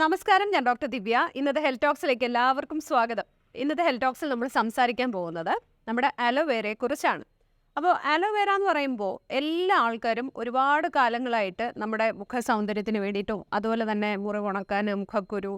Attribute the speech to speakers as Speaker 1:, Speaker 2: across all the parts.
Speaker 1: നമസ്കാരം ഞാൻ ഡോക്ടർ ദിവ്യ. ഇന്നത്തെ ഹെൽത്ത് ടോക്സിലേക്ക് എല്ലാവർക്കും സ്വാഗതം. ഇന്നത്തെ ഹെൽത്ത് ടോക്സിൽ നമ്മൾ സംസാരിക്കാൻ പോകുന്നത് നമ്മുടെ അലോവേരയെ കുറിച്ചാണ്. അപ്പോൾ അലോവേര എന്ന് പറയുമ്പോൾ എല്ലാ ആൾക്കാരും ഒരുപാട് കാലങ്ങളായിട്ട് നമ്മുടെ മുഖ സൗന്ദര്യത്തിന് വേണ്ടിയിട്ടും അതുപോലെ തന്നെ മുറിവുണക്കാൻ മുഖക്കുരു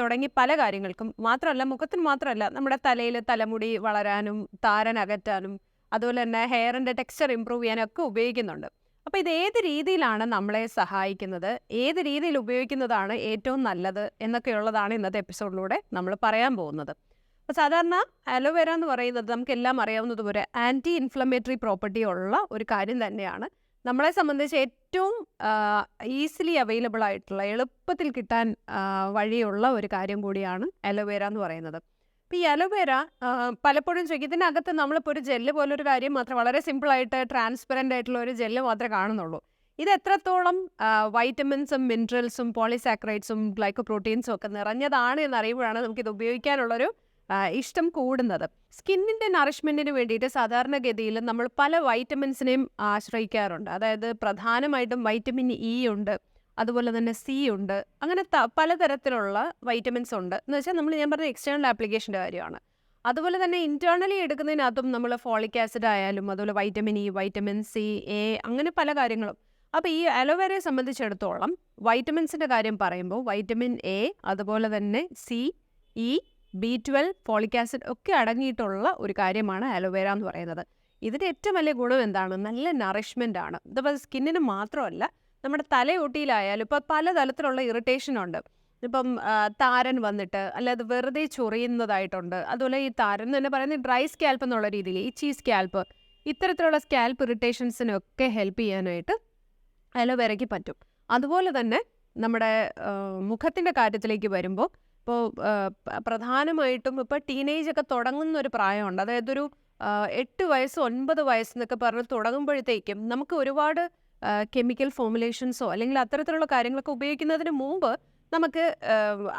Speaker 1: തുടങ്ങി പല കാര്യങ്ങൾക്കും മാത്രമല്ല മുഖത്തിന് മാത്രമല്ല നമ്മുടെ തലയിൽ തലമുടി വളരാനും താരൻ അകറ്റാനും അതുപോലെ തന്നെ ഹെയറിന്റെ ടെക്സ്ചർ ഇമ്പ്രൂവ് ചെയ്യാനൊക്കെ ഉപയോഗിക്കുന്നുണ്ട്. അപ്പോൾ ഇത് ഏത് രീതിയിലാണ് നമ്മളെ സഹായിക്കുന്നത്? ഏത് രീതിയിൽ ഉപയോഗിക്കുന്നതാണ് ഏറ്റവും നല്ലത്? എന്നൊക്കെയുള്ളതാണ് ഇന്നത്തെ എപ്പിസോഡിലൂടെ നമ്മൾ പറയാൻ പോകുന്നത്. അപ്പോൾ സാധാരണ അലോവേര എന്ന് പറയുന്നത് നമുക്ക് എല്ലാം അറിയാവുന്നതുപോലെ ആന്റി ഇൻഫ്ലമേറ്ററി പ്രോപ്പർട്ടി ഉള്ള ഒരു കാര്യം തന്നെയാണ്. നമ്മളെ സംബന്ധിച്ച് ഏറ്റവും ഈസിലി അവൈലബിൾ ആയിട്ടുള്ള എളുപ്പത്തിൽ കിട്ടാൻ വഴിയുള്ള ഒരു കാര്യം കൂടിയാണ് അലോവേര എന്ന് പറയുന്നത്. അപ്പോൾ ഈ അലോവേര പലപ്പോഴും ചോദിക്കും ഇതിനകത്ത് നമ്മളിപ്പോൾ ഒരു ജെല്ല് പോലൊരു കാര്യം മാത്രം വളരെ സിമ്പിളായിട്ട് ട്രാൻസ്പെറന്റ് ആയിട്ടുള്ള ഒരു ജെല്ല് മാത്രമേ കാണുന്നുള്ളൂ. ഇത് എത്രത്തോളം വൈറ്റമിൻസും മിനറൽസും പോളിസാക്രൈഡ്സും ഗ്ലൈക്കോപ്രോട്ടീൻസും ഒക്കെ നിറഞ്ഞതാണ് എന്ന് എന്നറിയുമ്പോഴാണ് നമുക്കിത് ഉപയോഗിക്കാനുള്ളൊരു ഇഷ്ടം കൂടുന്നത്. സ്കിന്നിന്റെ നറിഷ്മെന്റിന് വേണ്ടിയിട്ട് സാധാരണഗതിയിൽ നമ്മൾ പല വൈറ്റമിൻസിനെയും ആശ്രയിക്കാറുണ്ട്. അതായത് പ്രധാനമായിട്ടും വൈറ്റമിൻ ഇ ഉണ്ട്. അതുപോലെ തന്നെ സി ഉണ്ട്. അങ്ങനെ പലതരത്തിലുള്ള വൈറ്റമിൻസ് ഉണ്ട്. എന്ന് വെച്ചാൽ നമ്മൾ ഞാൻ പറഞ്ഞ എക്സ്റ്റേണൽ ആപ്ലിക്കേഷന്റെ കാര്യമാണ്. അതുപോലെ തന്നെ ഇന്റേർണലി എടുക്കുന്നതിനകത്തും നമ്മൾ ഫോളിക് ആസിഡ് ആയാലും അതുപോലെ vitamin E vitamin C A അങ്ങനെ പല കാര്യങ്ങളും. അപ്പോൾ ഈ അലോവേരയെ സംബന്ധിച്ചിടത്തോളം വൈറ്റമിൻസിന്റെ കാര്യം പറയുമ്പോൾ വൈറ്റമിൻ എ അതുപോലെ തന്നെ C E B twelve folic acid ഒക്കെ അടങ്ങിയിട്ടുള്ള ഒരു കാര്യമാണ് അലോവേര എന്ന് പറയുന്നത്. ഇതിന്റെ ഏറ്റവും വലിയ ഗുണം എന്താണ്? നല്ല നറിഷ്മെന്റ് ആണ്. ഇതിപ്പോൾ സ്കിന്നിന് മാത്രമല്ല നമ്മുടെ തലയൊട്ടിയിലായാലും ഇപ്പോൾ പലതരത്തിലുള്ള ഇറിറ്റേഷൻ ഉണ്ട്. ഇപ്പം താരൻ വന്നിട്ട് അല്ലാതെ വെറുതെ ചൊറിയുന്നതായിട്ടുണ്ട്. അതുപോലെ ഈ താരൻ എന്ന് തന്നെ പറയുന്നത് ഡ്രൈ സ്കാൽപ്പ് എന്നുള്ള രീതിയിൽ ഈ ചീ സ്കാൽപ്പ് ഇത്തരത്തിലുള്ള സ്കാൽപ്പ് ഇറിറ്റേഷൻസിനൊക്കെ ഹെൽപ്പ് ചെയ്യാനായിട്ട് അലോവേരയ്ക്ക് പറ്റും. അതുപോലെ തന്നെ നമ്മുടെ മുഖത്തിന്റെ കാര്യത്തിലേക്ക് വരുമ്പോൾ ഇപ്പോൾ പ്രധാനമായിട്ടും ഇപ്പോൾ ടീനേജ് ഒക്കെ തുടങ്ങുന്ന ഒരു പ്രായമുണ്ട്. അതായത് ഒരു എട്ട് വയസ്സ് ഒൻപത് വയസ്സ് എന്നൊക്കെ പറഞ്ഞ് തുടങ്ങുമ്പോഴത്തേക്കും നമുക്ക് ഒരുപാട് കെമിക്കൽ ഫോമുലേഷൻസോ അല്ലെങ്കിൽ അത്തരത്തിലുള്ള കാര്യങ്ങളൊക്കെ ഉപയോഗിക്കുന്നതിന് മുമ്പ് നമുക്ക്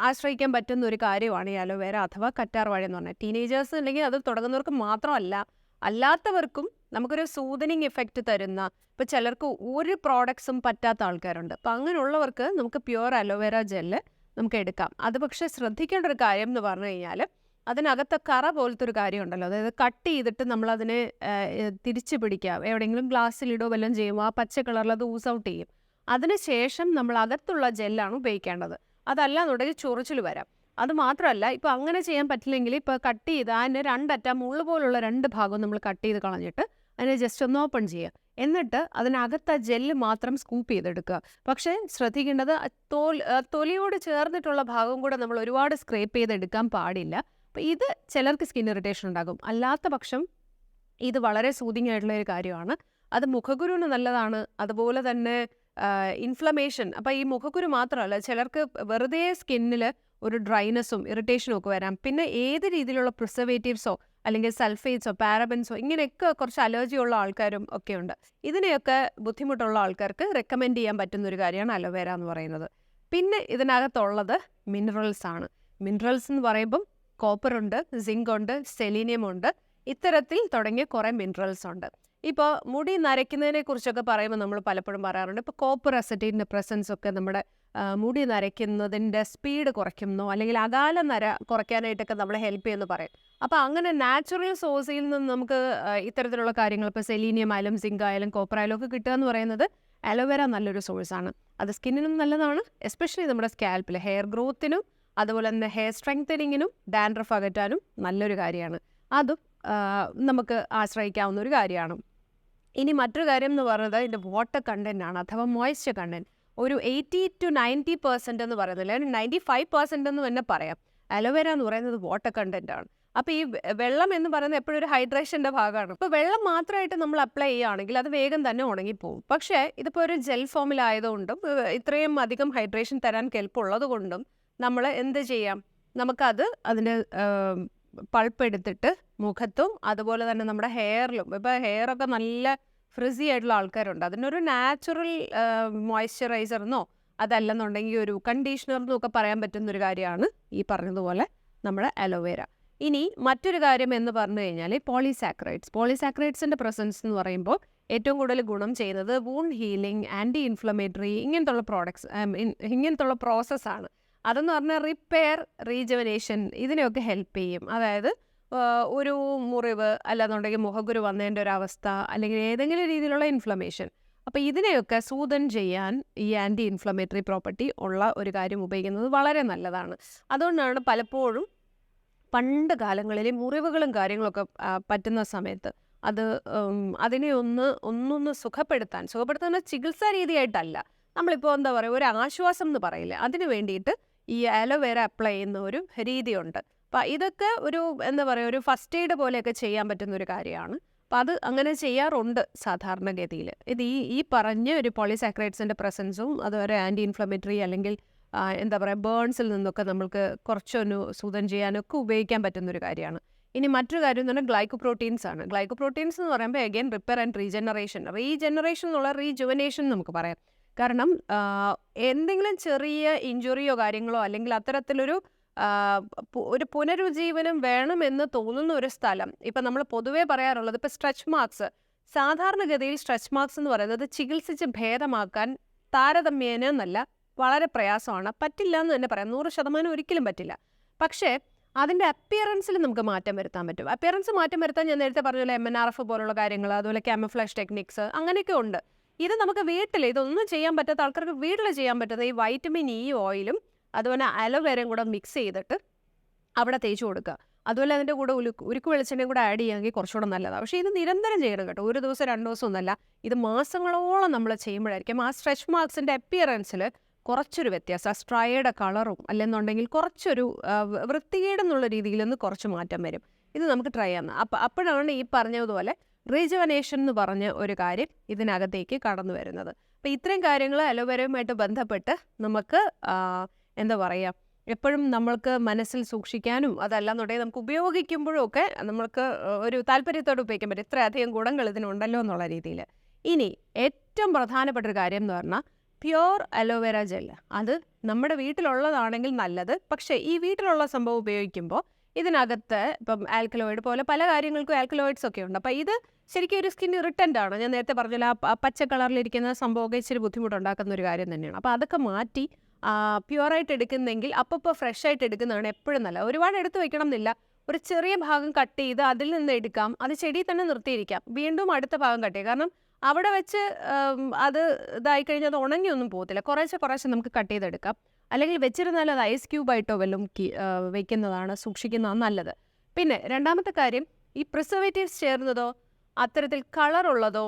Speaker 1: ആശ്രയിക്കാൻ പറ്റുന്ന ഒരു കാര്യമാണ് ഈ അലോവേര അഥവാ കറ്റാർ വാഴ എന്ന് പറഞ്ഞാൽ. ടീനേജേഴ്സ് അല്ലെങ്കിൽ അത് തുടങ്ങുന്നവർക്ക് മാത്രമല്ല അല്ലാത്തവർക്കും നമുക്കൊരു സൂതനിങ് എഫക്റ്റ് തരുന്ന ഇപ്പോൾ ചിലർക്ക് ഒരു പ്രോഡക്ട്സും പറ്റാത്ത ആൾക്കാരുണ്ട്. അപ്പോൾ അങ്ങനെയുള്ളവർക്ക് നമുക്ക് പ്യുവർ അലോവേര ജെല്ല് നമുക്ക് എടുക്കാം. അത് പക്ഷേ ശ്രദ്ധിക്കേണ്ട ഒരു കാര്യം എന്ന് പറഞ്ഞു കഴിഞ്ഞാൽ അതിനകത്തെ കറ പോലത്തെ ഒരു കാര്യമുണ്ടല്ലോ. അതായത് കട്ട് ചെയ്തിട്ട് നമ്മൾ അതിനെ തിരിച്ചു പിടിക്കാം എവിടെയെങ്കിലും ഗ്ലാസ്സിലിടോ വല്ലതും ചെയ്യുമ്പോൾ ആ പച്ച കളറിൽ അത് ഊസ് ഔട്ട് ചെയ്യും. അതിനുശേഷം നമ്മൾ അകത്തുള്ള ജെല്ലാണ് ഉപയോഗിക്കേണ്ടത്. അതല്ല എന്നുണ്ടെങ്കിൽ ചൊറിച്ചിൽ വരാം. അത് മാത്രമല്ല ഇപ്പോൾ അങ്ങനെ ചെയ്യാൻ പറ്റില്ലെങ്കിൽ ഇപ്പോൾ കട്ട് ചെയ്ത് അതിന് രണ്ടറ്റ മുള്ളു പോലുള്ള രണ്ട് ഭാഗവും നമ്മൾ കട്ട് ചെയ്ത് കളഞ്ഞിട്ട് അതിനെ ജസ്റ്റ് ഒന്ന് ഓപ്പൺ ചെയ്യുക. എന്നിട്ട് അതിനകത്ത് ആ ജെല്ല് മാത്രം സ്കൂപ്പ് ചെയ്തെടുക്കുക. പക്ഷേ ശ്രദ്ധിക്കേണ്ടത് തോൽ തൊലിയോട് ചേർന്നിട്ടുള്ള ഭാഗം കൂടെ നമ്മൾ ഒരുപാട് സ്ക്രേപ്പ് ചെയ്തെടുക്കാൻ പാടില്ല. അപ്പോൾ ഇത് ചിലർക്ക് സ്കിൻ ഇറിറ്റേഷൻ ഉണ്ടാകും. അല്ലാത്ത പക്ഷം ഇത് വളരെ സൂതിങ് ആയിട്ടുള്ള ഒരു കാര്യമാണ്. അത് മുഖക്കുരുവിന് നല്ലതാണ്. അതുപോലെ തന്നെ ഇൻഫ്ലമേഷൻ അപ്പോൾ ഈ മുഖക്കുരു മാത്രമല്ല ചിലർക്ക് വെറുതെ സ്കിന്നിൽ ഒരു ഡ്രൈനെസ്സും ഇറിറ്റേഷനും ഒക്കെ വരാം. പിന്നെ ഏത് രീതിയിലുള്ള പ്രിസർവേറ്റീവ്സോ അല്ലെങ്കിൽ സൾഫേറ്റ്സോ പാരബൻസോ ഇങ്ങനെയൊക്കെ കുറച്ച് അലർജി ഉള്ള ആൾക്കാരും ഒക്കെ ഉണ്ട്. ഇതിനെയൊക്കെ ബുദ്ധിമുട്ടുള്ള ആൾക്കാർക്ക് റെക്കമെൻഡ് ചെയ്യാൻ പറ്റുന്ന ഒരു കാര്യമാണ് അലോവേര എന്ന് പറയുന്നത്. പിന്നെ ഇതിനകത്തുള്ളത് മിനറൽസ് ആണ്. മിനറൽസ് എന്ന് പറയുമ്പം കോപ്പർ ഉണ്ട് സിങ്ക് ഉണ്ട് സെലീനിയം ഉണ്ട്. ഇത്തരത്തിൽ തുടങ്ങിയ കുറേ മിനറൽസ് ഉണ്ട്. ഇപ്പോൾ മുടി നരയ്ക്കുന്നതിനെ കുറിച്ചൊക്കെ പറയുമ്പോൾ നമ്മൾ പലപ്പോഴും പറയാറുണ്ട്. ഇപ്പോൾ കോപ്പർ അസറ്റേറ്റിന്റെ പ്രസൻസ് ഒക്കെ നമ്മുടെ മുടി നരയ്ക്കുന്നതിന്റെ സ്പീഡ് കുറയ്ക്കുന്നു അല്ലെങ്കിൽ അകാല നര കുറയ്ക്കാനായിട്ടൊക്കെ നമ്മളെ ഹെൽപ്പ് ചെയ്യുന്നു പറയും. അപ്പോൾ അങ്ങനെ നാച്ചുറൽ സോഴ്സിൽ നിന്ന് നമുക്ക് ഇത്തരത്തിലുള്ള കാര്യങ്ങൾ ഇപ്പോൾ സെലീനിയം ആയാലും സിങ്ക് ആയാലും കോപ്പർ ആയാലും ഒക്കെ കിട്ടുക എന്ന് പറയുന്നത് അലോവേര നല്ലൊരു സോഴ്സാണ് അത് സ്കിന്നിനും നല്ലതാണ് എസ്പെഷ്യലി നമ്മുടെ സ്കാൽപ്പിൽ ഹെയർ ഗ്രോത്തിനും അതുപോലെ തന്നെ ഹെയർ സ്ട്രെങ്തനിങ്ങിനും ഡാൻഡ്രഫ് അകറ്റാനും നല്ലൊരു കാര്യമാണ്. അതും നമുക്ക് ആശ്രയിക്കാവുന്ന ഒരു കാര്യമാണ്. ഇനി മറ്റൊരു കാര്യം എന്ന് പറയുന്നത് ഇതിന്റെ വാട്ടർ കണ്ടന്റ് ആണ് അഥവാ മോയ്സ്ചർ കണ്ടന്റ് ഒരു എയ്റ്റി ടു നയന്റി പെർസെന്റ് എന്ന് പറയുന്നത് അല്ലെങ്കിൽ നയന്റി ഫൈവ് പെർസെന്റ് എന്ന് തന്നെ പറയാം. അലോവേര എന്ന് പറയുന്നത് വാട്ടർ കണ്ടന്റ് ആണ്. അപ്പോൾ ഈ വെള്ളം എന്ന് പറയുന്നത് എപ്പോഴും ഒരു ഹൈഡ്രേഷന്റെ ഭാഗമാണ്. ഇപ്പോൾ വെള്ളം മാത്രമായിട്ട് നമ്മൾ അപ്ലൈ ചെയ്യുകയാണെങ്കിൽ അത് വേഗം തന്നെ ഉണങ്ങിപ്പോകും പക്ഷേ ഇതിപ്പോൾ ഒരു ജെൽ ഫോമിലായതുകൊണ്ടും ഇത്രയും അധികം ഹൈഡ്രേഷൻ തരാൻ കെൽപ്പുള്ളത് കൊണ്ടും നമ്മൾ എന്ത് ചെയ്യാം? നമുക്കത് അതിന്റെ പൾപ്പ് എടുത്തിട്ട് മുഖത്തും അതുപോലെ തന്നെ നമ്മുടെ ഹെയറിലും ഇപ്പോൾ ഹെയറൊക്കെ നല്ല ഫ്രിസി ആയിട്ടുള്ള ആൾക്കാരുണ്ട്. അതിനൊരു നാച്ചുറൽ മോയ്സ്ചറൈസർ എന്നോ അതല്ലെന്നുണ്ടെങ്കിൽ ഒരു കണ്ടീഷണർ എന്നൊക്കെ പറയാൻ പറ്റുന്ന ഒരു കാര്യമാണ് ഈ പറഞ്ഞതുപോലെ നമ്മുടെ അലോവേര. ഇനി മറ്റൊരു കാര്യം എന്ന് പറഞ്ഞു കഴിഞ്ഞാൽ പോളിസാക്രൈഡ്സ്. പോളിസാക്രൈഡ്സിന്റെ പ്രസൻസ് എന്ന് പറയുമ്പോൾ ഏറ്റവും കൂടുതൽ ഗുണം ചെയ്യുന്നത് വൂൺ ഹീലിംഗ് ആന്റി ഇൻഫ്ലമേറ്ററി ഇങ്ങനത്തുള്ള പ്രോഡക്ട്സ് ഇങ്ങനത്തുള്ള പ്രോസസ്സാണ് അതെന്ന് പറഞ്ഞാൽ റിപ്പയർ റീജവനേഷൻ ഇതിനെയൊക്കെ ഹെൽപ്പ് ചെയ്യും. അതായത് ഒരു മുറിവ് അല്ലാന്നുണ്ടെങ്കിൽ മുഖക്കുരു വന്നതിന്റെ ഒരു അവസ്ഥ അല്ലെങ്കിൽ ഏതെങ്കിലും രീതിയിലുള്ള ഇൻഫ്ലമേഷൻ അപ്പോൾ ഇതിനെയൊക്കെ സൂതൻ ചെയ്യാൻ ഈ ആന്റി ഇൻഫ്ലമേറ്ററി പ്രോപ്പർട്ടി ഉള്ള ഒരു കാര്യം ഉപയോഗിക്കുന്നത് വളരെ നല്ലതാണ്. അതുകൊണ്ടാണ് പലപ്പോഴും പണ്ട് കാലങ്ങളിൽ മുറിവുകളും കാര്യങ്ങളൊക്കെ പറ്റുന്ന സമയത്ത് അത് അതിനെ ഒന്ന് ഒന്നൊന്ന് സുഖപ്പെടുത്താൻ സുഖപ്പെടുത്താൻ ചികിത്സാ രീതിയായിട്ടല്ല. നമ്മളിപ്പോൾ എന്താ പറയുക ഒരു ആശ്വാസം എന്ന് പറയില്ല അതിന് വേണ്ടിയിട്ട് ഈ ആലോവേര അപ്ലൈ ചെയ്യുന്ന ഒരു രീതിയുണ്ട്. അപ്പം ഇതൊക്കെ ഒരു എന്താ പറയുക ഒരു ഫസ്റ്റ് എയ്ഡ് പോലെയൊക്കെ ചെയ്യാൻ പറ്റുന്ന ഒരു കാര്യമാണ്. അപ്പം അത് അങ്ങനെ ചെയ്യാറുണ്ട് സാധാരണഗതിയിൽ. ഇത് ഈ ഈ പറഞ്ഞ ഒരു പോളിസാക്രൈഡ്സിന്റെ പ്രസൻസും അതുപോലെ ആന്റി ഇൻഫ്ലമേറ്ററി അല്ലെങ്കിൽ എന്താ പറയുക ബേൺസിൽ നിന്നൊക്കെ നമ്മൾക്ക് കുറച്ചൊന്ന് സൂതൻ ചെയ്യാനൊക്കെ ഉപയോഗിക്കാൻ പറ്റുന്ന ഒരു കാര്യമാണ്. ഇനി മറ്റൊരു കാര്യം എന്ന് പറഞ്ഞാൽ ഗ്ലൈക്കോപ്രോട്ടീൻസ് ആണ്. ഗ്ലൈക്കോപ്രോട്ടീൻസ് എന്ന് പറയുമ്പോൾ again repair and regeneration. Regeneration എന്നുള്ള റീജുവനേഷൻ നമുക്ക് പറയാം. കാരണം എന്തെങ്കിലും ചെറിയ ഇഞ്ചുറിയോ കാര്യങ്ങളോ അല്ലെങ്കിൽ അത്തരത്തിലൊരു ഒരു പുനരുജ്ജീവനം വേണമെന്ന് തോന്നുന്ന ഒരു സ്ഥലം. ഇപ്പം നമ്മൾ പൊതുവേ പറയാറുള്ളത് ഇപ്പം സ്ട്രെച്ച് മാർക്സ്. സാധാരണഗതിയിൽ സ്ട്രെച്ച് മാർക്സ് എന്ന് പറയുന്നത് ചികിത്സിച്ച് ഭേദമാക്കാൻ താരതമ്യേന എന്നല്ല വളരെ പ്രയാസമാണ്. പറ്റില്ല എന്ന് തന്നെ പറയാം. നൂറ് ശതമാനം ഒരിക്കലും പറ്റില്ല. പക്ഷേ അതിന്റെ അപ്പിയറൻസിൽ നമുക്ക് മാറ്റം വരുത്താൻ പറ്റും. അപ്പിയറൻസ് മാറ്റം വരുത്താൻ ഞാൻ നേരത്തെ പറഞ്ഞ പോലെ എം എൻ ആർ എഫ് പോലുള്ള കാര്യങ്ങൾ അതുപോലെ ക്യാമഫ്ലാഷ് ടെക്നിക്സ് അങ്ങനെയൊക്കെ ഉണ്ട്. ഇത് നമുക്ക് വീട്ടിൽ ഇതൊന്നും ചെയ്യാൻ പറ്റാത്ത ആൾക്കാർക്ക് വീട്ടിൽ ചെയ്യാൻ പറ്റുന്നത് ഈ വൈറ്റമിൻ ഇ ഓയിലും അതുപോലെ അലോവേരയും കൂടെ മിക്സ് ചെയ്തിട്ട് അവിടെ തേച്ച് കൊടുക്കുക. അതുപോലെ അതിന്റെ കൂടെ ഉരുക്ക് ഉരുക്ക് വെളിച്ചെണ്ണയും കൂടെ ആഡ് ചെയ്യുമെങ്കിൽ കുറച്ചുകൂടെ നല്ലതാണ്. പക്ഷേ ഇത് നിരന്തരം ചെയ്യണം കേട്ടോ. ഒരു ദിവസം രണ്ട് ദിവസം ഒന്നല്ല. ഇത് മാസങ്ങളോളം നമ്മൾ ചെയ്യുമ്പോഴായിരിക്കും. ആ സ്ട്രെച്ച് മാർക്സിന്റെ അപ്പിയറൻസിൽ കുറച്ചൊരു വ്യത്യാസം. ആ സ്ട്രൈയുടെ കളറും അല്ലെന്നുണ്ടെങ്കിൽ കുറച്ചൊരു വൃത്തികേടെന്നുള്ള രീതിയിൽ നിന്ന് കുറച്ച് മാറ്റം വരും. ഇത് നമുക്ക് ട്രൈ ചെയ്യാം. അപ്പം അപ്പോഴാണ് ഈ പറഞ്ഞതുപോലെ റീജവനേഷൻ എന്ന് പറഞ്ഞ ഒരു കാര്യം ഇതിനകത്തേക്ക് കടന്നു വരുന്നത്. അപ്പോൾ ഇത്രയും കാര്യങ്ങൾ അലോവേരയുമായിട്ട് ബന്ധപ്പെട്ട് നമുക്ക് എന്താ പറയുക എപ്പോഴും നമ്മൾക്ക് മനസ്സിൽ സൂക്ഷിക്കാനും അതല്ലാന്നുണ്ടെങ്കിൽ നമുക്ക് ഉപയോഗിക്കുമ്പോഴും ഒക്കെ നമ്മൾക്ക് ഒരു താല്പര്യത്തോടെ ഉപയോഗിക്കാൻ പറ്റും. ഇത്രയധികം ഗുണങ്ങൾ ഇതിനുണ്ടല്ലോ എന്നുള്ള രീതിയിൽ ഇനി ഏറ്റവും പ്രധാനപ്പെട്ട ഒരു കാര്യം എന്ന് പറഞ്ഞാൽ പ്യുർ അലോവേര ജെൽ അത് നമ്മുടെ വീട്ടിലുള്ളതാണെങ്കിൽ നല്ലത്. പക്ഷേ ഈ വീട്ടിലുള്ള സംഭവം ഉപയോഗിക്കുമ്പോൾ ഇതിനകത്ത് ഇപ്പം ആൽക്കലോയിഡ് പോലെ പല കാര്യങ്ങൾക്കും ആൽക്കലോയിഡ്സ് ഒക്കെ ഉണ്ട്. അപ്പോൾ ഇത് ശരിക്കും ഒരു സ്കിൻ ഇറിറ്റന്റ് ആണ്. ഞാൻ നേരത്തെ പറഞ്ഞില്ല ആ പച്ച കളറിലിരിക്കുന്ന സംഭവമൊക്കെ ഇച്ചിരി ബുദ്ധിമുട്ടുണ്ടാക്കുന്ന ഒരു കാര്യം തന്നെയാണ്. അപ്പോൾ അതൊക്കെ മാറ്റി പ്യുവറായിട്ട് എടുക്കുന്നെങ്കിൽ അപ്പോൾ ഫ്രഷ് ആയിട്ട് എടുക്കുന്നതാണ് എപ്പോഴും നല്ല ഒരുപാട് എടുത്ത് വെക്കണം എന്നില്ല. ഒരു ചെറിയ ഭാഗം കട്ട് ചെയ്ത് അതിൽ നിന്ന് എടുക്കാം. അത് ചെടിയിൽ തന്നെ നിർത്തിയിരിക്കാം. വീണ്ടും അടുത്ത ഭാഗം കട്ട് ചെയ്യാം. കാരണം അവിടെ വെച്ച് അത് ഇതായി കഴിഞ്ഞാൽ അത് ഉണങ്ങിയൊന്നും പോകത്തില്ല. കുറേശ്ശെ കുറേശ്ശെ നമുക്ക് കട്ട് ചെയ്തെടുക്കാം. അല്ലെങ്കിൽ വെച്ചിരുന്നാൽ അത് ഐസ് ക്യൂബായിട്ടോ വല്ലതും വെക്കുന്നതാണ് സൂക്ഷിക്കുന്നതാണ് നല്ലത്. പിന്നെ രണ്ടാമത്തെ കാര്യം ഈ പ്രിസർവേറ്റീവ്സ് ചേർന്നതോ അത്തരത്തിൽ കളറുള്ളതോ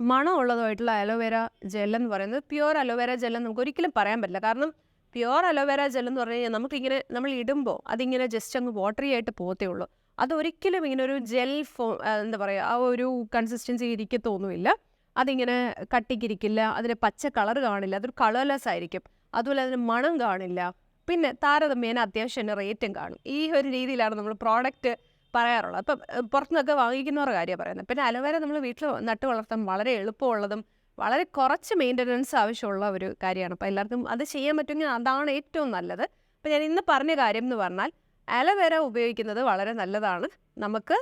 Speaker 1: മണമുള്ളതോ ആയിട്ടുള്ള അലോവേര ജെൽ എന്ന് പറയുന്നത് പ്യുവർ അലോവേര ജെൽ നമുക്ക് ഒരിക്കലും പറയാൻ പറ്റില്ല. കാരണം പ്യുവർ അലോവേര ജെൽ എന്ന് പറഞ്ഞു കഴിഞ്ഞാൽ നമുക്കിങ്ങനെ നമ്മൾ ഇടുമ്പോൾ അതിങ്ങനെ ജസ്റ്റ് അങ്ങ് വാട്ടറി ആയിട്ട് പോകത്തേ ഉള്ളൂ. അതൊരിക്കലും ഇങ്ങനെ ഒരു ജെൽ ഫോ എന്താ പറയുക ആ ഒരു കൺസിസ്റ്റൻസി ഇരിക്കത്തൊന്നുമില്ല. അതിങ്ങനെ കട്ടിക്കിരിക്കില്ല അതിന് പച്ച കളർ കാണില്ല അതൊരു കളർലെസ് ആയിരിക്കും. അതുപോലെ അതിന് മണം കാണില്ല. പിന്നെ താരതമ്യേന അത്യാവശ്യം റേറ്റും കാണും. ഈ ഒരു രീതിയിലാണ് നമ്മൾ പ്രോഡക്റ്റ് പറയാറുള്ളത്. അപ്പം പുറത്തുനിന്നൊക്കെ വാങ്ങിക്കുന്നവരുടെ കാര്യമാണ് പറയുന്നത്. പിന്നെ അലോവേര നമ്മൾ വീട്ടിൽ നട്ട് വളർത്താൻ വളരെ എളുപ്പമുള്ളതും വളരെ കുറച്ച് മെയിന്റനൻസ് ആവശ്യമുള്ള ഒരു കാര്യമാണ്. അപ്പോൾ എല്ലാവർക്കും അത് ചെയ്യാൻ പറ്റുമെങ്കിൽ അതാണ് ഏറ്റവും നല്ലത്. അപ്പോൾ ഞാൻ ഇന്ന് പറഞ്ഞ കാര്യം എന്ന് പറഞ്ഞാൽ അലവേര ഉപയോഗിക്കുന്നത് വളരെ നല്ലതാണ്. നമുക്ക്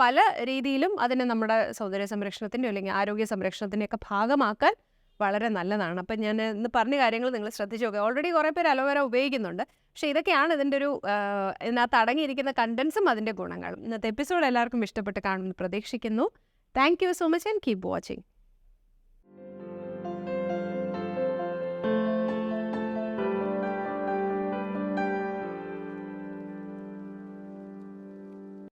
Speaker 1: പല രീതിയിലും അതിനെ നമ്മുടെ സൗന്ദര്യ സംരക്ഷണത്തിന്റെയോ അല്ലെങ്കിൽ ആരോഗ്യ സംരക്ഷണത്തിന്റെയൊക്കെ ഭാഗമാക്കാൻ വളരെ നല്ലതാണ്. അപ്പം ഞാൻ ഇന്ന് പറഞ്ഞ കാര്യങ്ങൾ നിങ്ങൾ ശ്രദ്ധിച്ചു നോക്കുക ഓൾറെഡി കുറേ പേര് അലോവേര ഉപയോഗിക്കുന്നുണ്ട്. പക്ഷേ ഇതൊക്കെയാണ് ഇതിന്റെ ഒരു ഇതിനകത്ത് അടങ്ങിയിരിക്കുന്ന കണ്ടൻസും അതിന്റെ ഗുണങ്ങളും. ഇന്നത്തെ എപ്പിസോഡ് എല്ലാവർക്കും ഇഷ്ടപ്പെട്ട് കാണുമെന്ന് പ്രതീക്ഷിക്കുന്നു. Thank you so much and keep watching